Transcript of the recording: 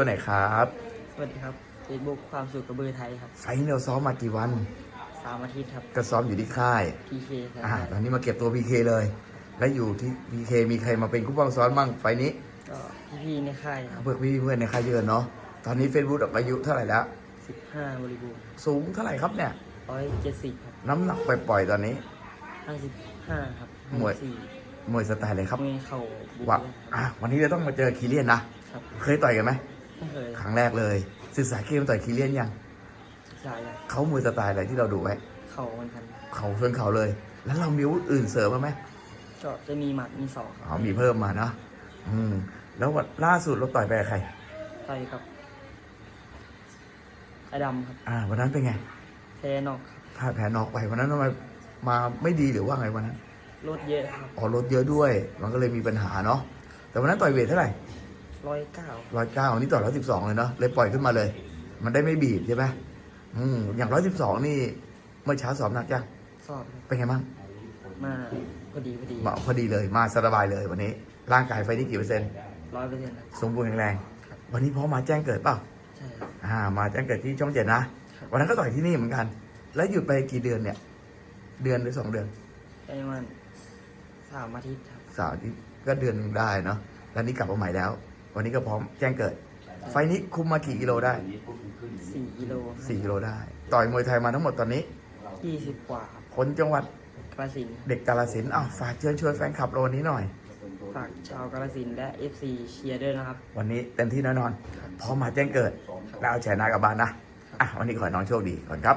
ตัวไหนครับ สวัสดีครับเฟซบุ๊กความสุขกระเบือไทยครับไฟท์เราซ้อมมากี่วันสามอาทิตย์ครับก็ซ้อมอยู่ที่ค่ายพีเคครับอ่าตอนนี้มาเก็บตัวพีเคเลย แล้วอยู่ที่พีเคมีใครมาเป็นคู่ป้องซ้อนบ้างไฟท์นี้ก็พี่ๆในค่ายครับเพื่อนพี่เพื่อนในค่ายเยอะเนาะตอนนี้เฟซบุ๊กอายุเท่าไหร่แล้ว สิบห้าบริบูรณ์สูงเท่าไหร่ครับเนี่ย ร้อยเจ็ดสิบครับน้ำหนักปล่อยๆตอนนี้ ห้าสิบห้าครับมวยสี่มวยสไตล์เลยครับมวยเข่าบุกว่าเลยครับอะวันนี้เราต้องมาเจอคีเลียนนะครับ เคยต่อยกันไหม ไม่เคยครั้งแรกเลย ศึกษาเกมต่อยคีเลียนยังใช่ครับเขามวยสไตล์อะไรที่เราดูไว้ เข่าเหมันกันเขาเชิงเขาเลย แล้วเรามีอาวุธอื่นเสริมมาไหมก็จะมีหมัดมีศอกคอ๋อรับมีเพิ่มมาเนาะอืม แล้ววันล่าสุดเราต่อยไปกับใครต่อยกับไอดำครับอ่า วันนั้นเป็นไงแทนอกครับถ้าแพ้นอกไปวันนั้นทำไมมาไม่ดีหรือว่าไงวันนั้นลดเยอะครับอ๋อลดเยอะด้วย มันก็เลยมีปัญหาเนาะแต่วันนั้นต่อยเวทเท่าไหร่ ร้อยเก้าร้อยเก้านี่ต่อร้อยสิบสองเลยเนาะเลยปล่อยขึ้นมาเลย มันได้ไม่บีบใช่ไหมอืมอย่างร้อยสิบสองนี่เมื่อเช้าสอบหนักยังสอบครับเป็นไงบ้างมาพอดีพอดีมาพอดีเลยมาสบายเลยวันนี้ ร่างกายไฟนี่กี่เปอร์เซ็นต์ร้อยเปอร์เซ็นต์ครับสมบูรณ์แข็งแรง วันนี้พร้อมมาแจ้งเกิดเปล่าใช่ครับอ่า มาแจ้งเกิดที่ช่องเจ็ดนะครับวันนั้นก็ต่อยที่นี่เหมือนกัน แล้วหยุดไปกี่เดือนเนี่ย เดือนหรือสองเดือนประมาณสามอาทิตย์ครับสาวที่ก็เดือนหนึ่งได้เนาะแล้วนี่กลับมาใหม่แล้ว วันนี้ก็พร้อมแจ้งเกิด ไฟล์นี้คุมมากี่กิโลได้สี่กิโลสี่กิโลได้ ต่อยมวยไทยมาทั้งหมดตอนนี้ยี่สิบกว่าครับคนจังหวัดกระสินธุ์เด็กกาลสินธุ์อ้าวฝากเชิญชวนแฟนคลับเราวันนี้หน่อย ฝากชาวกระสินธุ์และ FC เชียร์ด้วยนะครับ วันนี้เต็มที่แน่นอนพร้อมมาแจ้งเกิดแล้วเอาชนะกลับบ้านนะอะวันนี้ขอให้น้องโชคดีก่อนครับ